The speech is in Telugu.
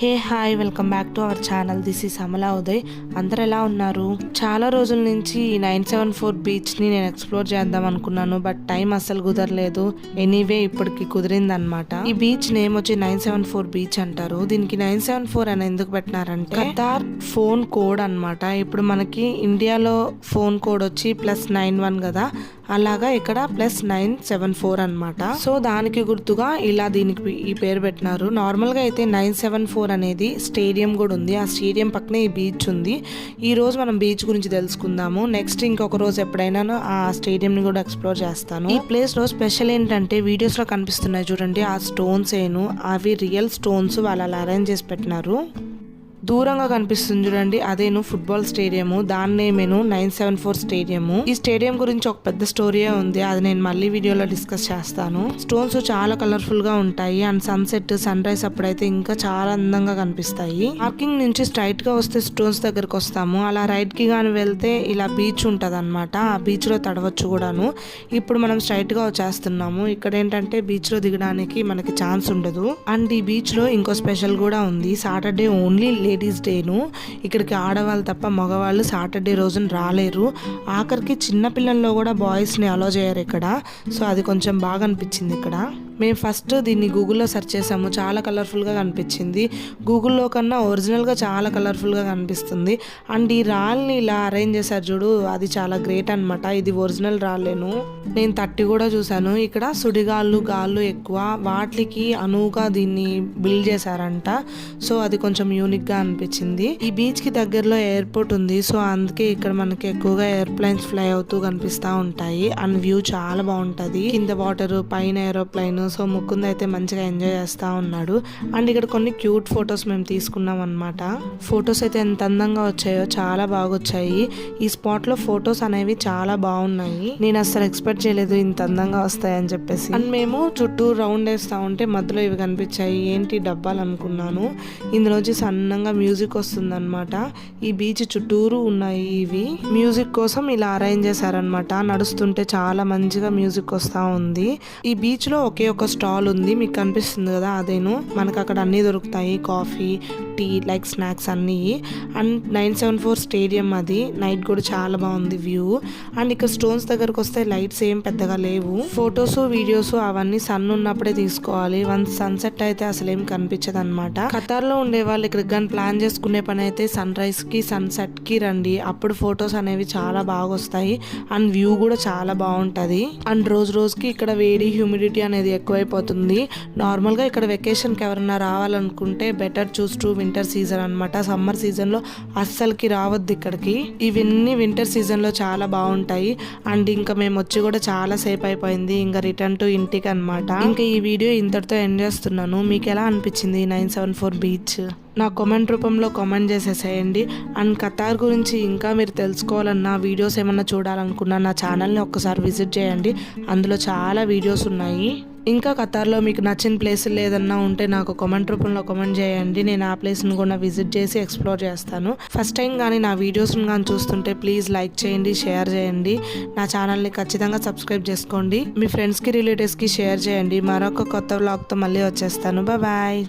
Hey hi welcome back to our channel. This is Amala Uday. అందరు ఎలా ఉన్నారు? చాలా రోజుల నుంచి ఈ నైన్ సెవెన్ ఫోర్ బీచ్ని నేను ఎక్స్ప్లోర్ చేద్దాం అనుకున్నాను బట్ టైం అస్సలు కుదరలేదు. ఎనీవే ఇప్పటికి కుదిరిందనమాట ఈ బీచ్ నేమ్ వచ్చి నైన్ సెవెన్ ఫోర్ బీచ్ అంటారు. దీనికి నైన్ సెవెన్ ఫోర్ అని ఎందుకు పెట్టినారంటే కతార్ ఫోన్ కోడ్ అన్నమాట. ఇప్పుడు మనకి ఇండియాలో ఫోన్ కోడ్ వచ్చి ప్లస్ నైన్ వన్ కదా అలాగా ఇక్కడ ప్లస్ నైన్ సెవెన్ ఫోర్ అనమాట సో దానికి గుర్తుగా ఇలా దీనికి ఈ పేరు పెట్టినారు. నార్మల్గా అయితే నైన్ సెవెన్ ఫోర్ అనేది స్టేడియం కూడా ఉంది. ఆ స్టేడియం పక్కనే ఈ బీచ్ ఉంది. ఈ రోజు మనం బీచ్ గురించి తెలుసుకుందాము. నెక్స్ట్ ఇంకొక రోజు ఎప్పుడైనా ఆ స్టేడియం ని కూడా ఎక్స్ప్లోర్ చేస్తాను. ఈ ప్లేస్లో స్పెషల్ ఏంటంటే వీడియోస్లో కనిపిస్తున్నాయి చూడండి. ఆ స్టోన్స్ ఏను అవి రియల్ స్టోన్స్ వాళ్ళు అలా అరేంజ్ చేసి పెట్టినారు. దూరంగా కనిపిస్తుంది చూడండి. అదేను ఫుట్బాల్ స్టేడియము దాని నేమేను నైన్ సెవెన్ ఫోర్ స్టేడియము ఈ స్టేడియం గురించి ఒక పెద్ద స్టోరీయే ఉంది. అది నేను మళ్ళీ వీడియోలో డిస్కస్ చేస్తాను. స్టోన్స్ చాలా కలర్ఫుల్గా ఉంటాయి. అండ్ సన్సెట్ సన్ రైజ్ అప్పుడైతే ఇంకా చాలా అందంగా కనిపిస్తాయి. పార్కింగ్ నుంచి స్ట్రైట్గా వస్తే స్టోన్స్ దగ్గరకు వస్తాము. అలా రైట్కి గాని వెళ్తే ఇలా బీచ్ ఉంటది అనమాట ఆ బీచ్లో తడవచ్చు కూడాను. ఇప్పుడు మనం స్ట్రైట్గా వచ్చేస్తున్నాము. ఇక్కడ ఏంటంటే బీచ్లో దిగడానికి మనకి ఛాన్స్ ఉండదు. అండ్ ఈ బీచ్లో ఇంకో స్పెషల్ కూడా ఉంది. సాటర్డే ఓన్లీ లేడీస్ డేను. ఇక్కడికి ఆడవాళ్ళు తప్ప మగవాళ్ళు సాటర్డే రోజున రాలేరు. ఆఖరికి చిన్న పిల్లల్లో కూడా బాయ్స్ని అలో చేయరు ఇక్కడ. సో అది కొంచెం బాగా అనిపించింది ఇక్కడ. మేము ఫస్ట్ దీన్ని గూగుల్లో సెర్చ్ చేసాము. చాలా కలర్ఫుల్గా కనిపించింది. గూగుల్లో కన్నా ఒరిజినల్గా చాలా కలర్ఫుల్గా కనిపిస్తుంది. అండ్ ఈ రాళ్ళని ఇలా అరేంజ్ చేశారు చూడు అది చాలా గ్రేట్ అన్నమాట. ఇది ఒరిజినల్ రాళ్ళేను నేను తట్టి కూడా చూశాను. ఇక్కడ సుడిగాళ్ళు గాళ్ళు ఎక్కువ. వాటికి అనువుగా దీన్ని బిల్డ్ చేశారంట. సో అది కొంచెం యూనిక్గా అనిపించింది. ఈ బీచ్కి దగ్గరలో ఎయిర్పోర్ట్ ఉంది. సో అందుకే ఇక్కడ మనకి ఎక్కువగా ఎయిర్ప్లైన్స్ ఫ్లై అవుతూ కనిపిస్తా ఉంటాయి. అండ్ వ్యూ చాలా బాగుంటుంది. కింద వాటర్ పైన ఏరోప్లైన్ సో ముకుంద్ అయితే మంచిగా ఎంజాయ్ చేస్తా ఉన్నాడు. అండ్ ఇక్కడ కొన్ని క్యూట్ ఫొటోస్ మేము తీసుకున్నాం అనమాట ఫొటోస్ అయితే ఎంత అందంగా వచ్చాయో చాలా బాగా వచ్చాయి ఈ స్పాట్లో ఫొటోస్ అనేవి చాలా బాగున్నాయి. నేను అసలు ఎక్స్పెక్ట్ చేయలేదు ఇంత అందంగా వస్తాయని చెప్పేసి. అండ్ మేము చుట్టూ రౌండ్ వేస్తా ఉంటే మధ్యలో ఇవి కనిపించాయి. ఏంటి డబ్బాలు అనుకున్నాను. ఇందులోంచి సన్నంగా మ్యూజిక్ వస్తుందన్నమాట. ఈ బీచ్ చుట్టూరు ఉన్నాయి ఇవి. మ్యూజిక్ కోసం ఇలా అరేంజ్ చేశారనమాట నడుస్తుంటే చాలా మంచిగా మ్యూజిక్ వస్తూ ఉంది. ఈ బీచ్లో ఒకే ఒక స్టాల్ ఉంది మీకు కనిపిస్తుంది కదా అదేను. మనకు అక్కడ అన్నీ దొరుకుతాయి కాఫీ టీ లైక్ స్నాక్స్ అన్నీ. And nine seven four stadium అది. నైట్ కూడా చాలా బాగుంది వ్యూ. అండ్ ఇక్కడ స్టోన్స్ దగ్గరకు వస్తే లైట్స్ ఏం పెద్దగా లేవు. ఫొటోస్ వీడియోస్ అవన్నీ సన్ ఉన్నప్పుడే తీసుకోవాలి. వన్స్ సన్సెట్ అయితే అసలు ఏం కనిపించదు అనమాట ఖతార్లో ఉండే వాళ్ళు ఇక్కడ కానీ ప్లాన్ చేసుకునే పని అయితే సన్ రైజ్కి సన్సెట్కి రండి. అప్పుడు ఫొటోస్ అనేవి చాలా బాగా వస్తాయి. అండ్ వ్యూ కూడా చాలా బాగుంటది. అండ్ రోజు రోజుకి ఇక్కడ వేడి హ్యూమిడిటీ అనేది ఎక్కువైపోతుంది. నార్మల్గా ఇక్కడ వెకేషన్కి ఎవరైనా రావాలనుకుంటే better choose to winter season అనమాట సమ్మర్ సీజన్లో అస్సలకి రావద్దు ఇక్కడికి. ఇవన్నీ వింటర్ సీజన్లో చాలా బాగుంటాయి. అండ్ ఇంకా మేము వచ్చి కూడా చాలా సేపు అయిపోయింది. ఇంకా రిటర్న్ టు ఇంటికి అనమాట ఇంకా ఈ వీడియో ఇంతటితో ఎండ్ చేస్తున్నాను. మీకు ఎలా అనిపించింది నైన్ సెవెన్ ఫోర్ బీచ్ నా కామెంట్ రూపంలో కామెంట్ చేసేసేయండి. అండ్ కతార్ గురించి ఇంకా మీరు తెలుసుకోవాలన్నా వీడియోస్ ఏమన్నా చూడాలనుకున్నా నా ఛానల్ని ఒక్కసారి విజిట్ చేయండి. అందులో చాలా వీడియోస్ ఉన్నాయి. ఇంకా ఖతార్లో మీకు నచ్చిన ప్లేస్ లేదన్నా ఉంటే నాకు కామెంట్ రూపంలో కామెంట్ చేయండి. నేను ఆ ప్లేస్ని కూడా విజిట్ చేసి ఎక్స్ప్లోర్ చేస్తాను. ఫస్ట్ టైం కానీ నా వీడియోస్ని కానీ చూస్తుంటే ప్లీజ్ లైక్ చేయండి షేర్ చేయండి. నా ఛానల్ని ఖచ్చితంగా సబ్స్క్రైబ్ చేసుకోండి. మీ ఫ్రెండ్స్కి రిలేటివ్స్కి షేర్ చేయండి. మరొక కొత్త వ్లాగ్తో మళ్ళీ వచ్చేస్తాను. బాయ్